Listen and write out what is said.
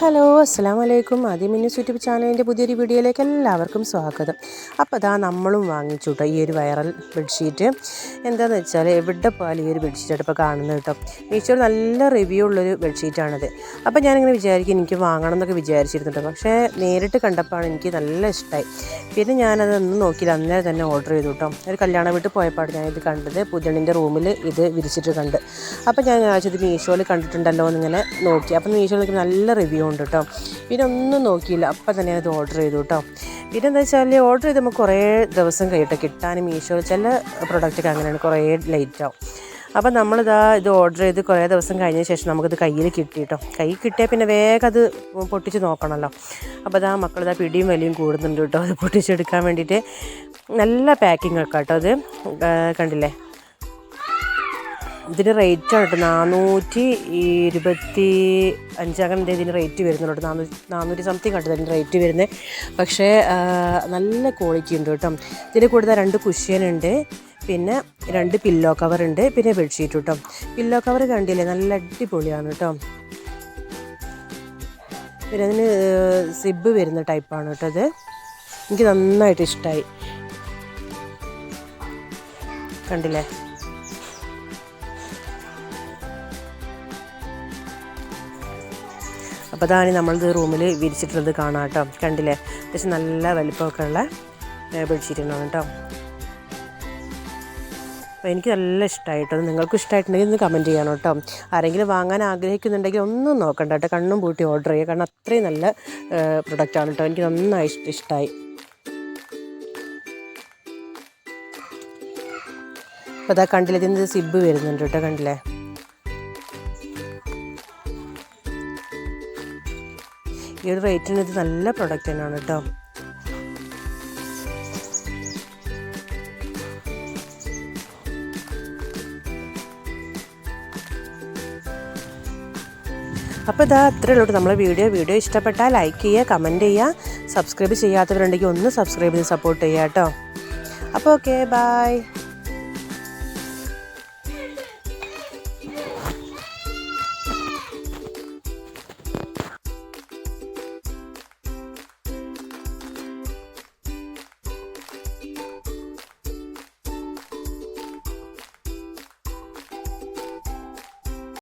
Hello അസ്സാം വലൈക്കും ആദ്യം മിന്നു യൂട്യൂബ് ചാനലിന്റെ പുതിയൊരു വീഡിയോയിലേക്ക് എല്ലാവർക്കും സ്വാഗതം. അപ്പോൾ അതാ നമ്മളും വാങ്ങിച്ചു കേട്ടോ ഈ ഒരു വൈറൽ ബെഡ്ഷീറ്റ്. എന്താണെന്ന് വെച്ചാൽ എവിടെ പോയാലും ഈ ഒരു ബെഡ്ഷീറ്റ് ഇപ്പോൾ കാണുന്നത് കേട്ടോ മീഷോയിൽ നല്ല റിവ്യൂ ഉള്ളൊരു ബെഡ്ഷീറ്റാണിത് അപ്പോൾ ഞാനിങ്ങനെ വിചാരിക്കും എനിക്ക് വാങ്ങണം എന്നൊക്കെ വിചാരിച്ചിരുന്നുണ്ട് പക്ഷേ നേരിട്ട് കണ്ടപ്പോഴാണ് എനിക്ക് നല്ല ഇഷ്ടമായി പിന്നെ ഞാനതൊന്നും നോക്കിയില്ല അന്നേരം തന്നെ ഓർഡർ ചെയ്തു കേട്ടോ ഒരു കല്യാണ വീട്ടിൽ പോയപ്പോൾ ഞാനിത് കണ്ടത്. പുതിയണിന്റെ റൂമിൽ ഇത് വിരിച്ചിട്ട് കണ്ട്. അപ്പോൾ ഞാൻ വിചാരിച്ചത് മീഷോയിൽ കണ്ടിട്ടുണ്ടല്ലോ എന്നിങ്ങനെ നോക്കി. അപ്പോൾ മീഷോയിൽ നല്ല റിവ്യൂ ഉണ്ട് കേട്ടോ. പിന്നെ ഒന്നും നോക്കിയില്ല. അപ്പം തന്നെ അത് ഓർഡർ ചെയ്തു കേട്ടോ. പിന്നെ എന്താ വെച്ചാൽ ഓർഡർ ചെയ്ത് നമുക്ക് കുറേ ദിവസം കഴിയട്ടെ കിട്ടാനും മീഷോ ചില പ്രൊഡക്റ്റൊക്കെ അങ്ങനെയാണ് കുറേ ലേറ്റ് ആവും. അപ്പം നമ്മളിതാ ഇത് ഓർഡർ ചെയ്ത് കുറേ ദിവസം കഴിഞ്ഞ ശേഷം നമുക്കിത് കയ്യിൽ കിട്ടി കേട്ടോ. കൈ കിട്ടിയാൽ പിന്നെ വേഗം അത് പൊട്ടിച്ച് നോക്കണമല്ലോ. അപ്പോൾ അതാ മക്കളിതാ പിടിയും വലിയും കൂടുന്നുണ്ട് കേട്ടോ. അത് പൊട്ടിച്ചെടുക്കാൻ വേണ്ടിയിട്ട് നല്ല പാക്കിംഗ് ഒക്കെ കേട്ടോ അത്. കണ്ടില്ലേ? ഇതിന് റേറ്റ് ആണ് കേട്ടോ നാനൂറ്റി ഇരുപത്തി അഞ്ച് ഇതിന് റേറ്റ് വരുന്നുണ്ട് നാനൂറ്റി നാനൂറ്റി സംതിങ് കേട്ടോ ഇതിന് റേറ്റ് വരുന്നത് പക്ഷേ നല്ല ക്വാളിറ്റി ഉണ്ട് കേട്ടോ. ഇതിന്റെ കൂടുതൽ രണ്ട് കുഷ്യനുണ്ട് പിന്നെ രണ്ട് പില്ലോ കവർ ഉണ്ട്. പിന്നെ ബെഡ്ഷീറ്റ് കേട്ടോ. പില്ലോ കവർ കണ്ടില്ലേ? നല്ല അടിപൊളിയാണ് കേട്ടോ. പിന്നെ അതിന് സിബ് വരുന്ന ടൈപ്പാണ് കേട്ടോ അത് എനിക്ക് നന്നായിട്ട് ഇഷ്ടമായി കണ്ടില്ലേ? അപ്പോൾ അതാണ് നമ്മളിത് റൂമിൽ വിരിച്ചിട്ടുള്ളത് കാണാം കേട്ടോ കണ്ടില്ലേ? അത്യാവശ്യം നല്ല വലിപ്പമൊക്കെ ഉള്ള ബെഡ്ഷീറ്റാണ് കേട്ടോ. അപ്പോൾ എനിക്ക് നല്ല ഇഷ്ടമായിട്ടോ നിങ്ങൾക്ക് ഇഷ്ടമായിട്ടുണ്ടെങ്കിൽ ഒന്ന് കമന്റ് ചെയ്യണം കേട്ടോ. ആരെങ്കിലും വാങ്ങാൻ ആഗ്രഹിക്കുന്നുണ്ടെങ്കിൽ ഒന്നും നോക്കണ്ട കേട്ടോ. കണ്ണും പൂട്ടി ഓർഡർ ചെയ്യുക. കാരണം അത്രയും നല്ല പ്രൊഡക്റ്റാണ് കേട്ടോ. എനിക്ക് നന്നായി ഇഷ്ട- ഇഷ്ടമായി അപ്പോൾ അതാ കണ്ടില്ലേ? ഇതിന്റെ സിബ് വരുന്നുണ്ട് കേട്ടോ. കണ്ടില്ലേ? ഈ ഒരു റേറ്റിന് ഇത് നല്ല പ്രൊഡക്റ്റ് തന്നെയാണ് കേട്ടോ. അപ്പോൾ ഇതാ അത്രേ ഉള്ളൂ നമ്മളെ വീഡിയോ വീഡിയോ ഇഷ്ടപ്പെട്ടാൽ ലൈക്ക് ചെയ്യുക കമന്റ് ചെയ്യുക. സബ്സ്ക്രൈബ് ചെയ്യാത്തവരുണ്ടെങ്കിൽ ഒന്ന് സബ്സ്ക്രൈബ് ചെയ്ത് സപ്പോർട്ട് ചെയ്യുക കേട്ടോ. അപ്പോൾ ഓക്കെ ബായ്